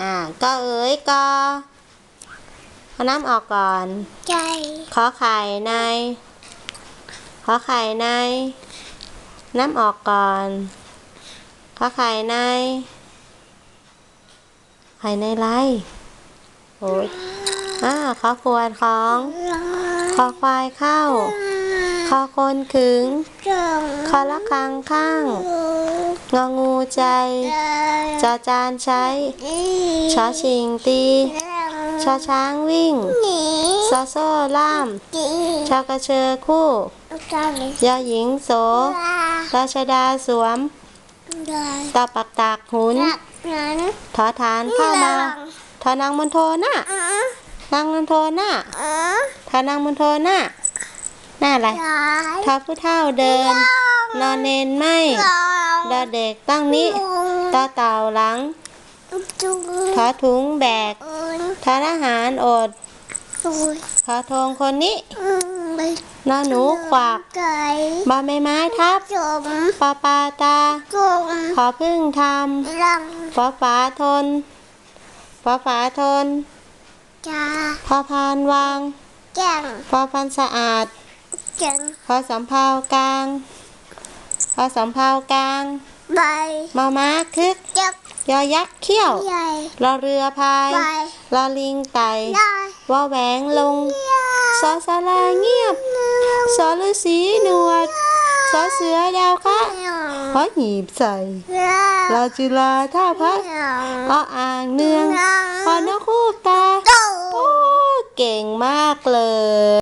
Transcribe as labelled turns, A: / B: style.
A: อ่าก็เอ๋ยก็เอาน้ำออกก่อน
B: ใจ
A: ขอไข่ใน ขอไข่ใน น้ำออกก่อน ขอไข่ใน ไข่ในไรโอ้ยอ่าขอขวดของ ขอควายเข้า ขอคนขึง
B: จัง
A: ขอละคังข้าง งองูใจ จอจานใช้ ชอชิงตี ชอช้างวิ่ง
B: หนี
A: ซอโซ่ล่าม
B: จี
A: ชอกระเชอคู่
B: จัง
A: ยอหญิงโสราชดาสวม
B: ได้
A: ตอปักตากหุน
B: รักนั้น
A: ทอฐานเข้ามา ทอนางมณฑลน่ะ
B: อ๋อนา
A: งมณฑลน่ะ
B: อ๋อ
A: ทอนางมณฑลน่ะหน้าอะไร
B: ยาย
A: ทอผู้เฒ่าเดิน นอนเนนไม่ ดอเด็กตั้งนี้ต่อเต่าหลัง
B: จุง
A: ทอถุงแบก
B: อืน
A: ทอทหารอด
B: ตุย
A: ขอทงคนนี้
B: อืมไป
A: นอหนูขวาก
B: ไก่
A: บอใบไม้ทับ
B: จม
A: ปอปาตา
B: จุง
A: ขอพึ่งท
B: รังำ
A: ปอฝาทนปอฝาทน
B: จ้า
A: พอพานวาง
B: แก่ง
A: พอพันสะอาด
B: เก่ง
A: พอสำเภากลาง พอสำเภากลาง
B: ใบ
A: มอม้าคึก
B: จัก
A: ยอยักษ์เขี้ยว
B: ใหญ่
A: รอเรือพาย
B: ใบ
A: รอลิงไต่
B: ได้
A: วอแหวงลงสอสาราเงียบสอฤาษีหนวดสอเสือดาวคะพอหีบใส่รอจุฬาท่าพระออ่างเนืองพอนกคูบตา
B: โต
A: โอ้เก่งมากเลย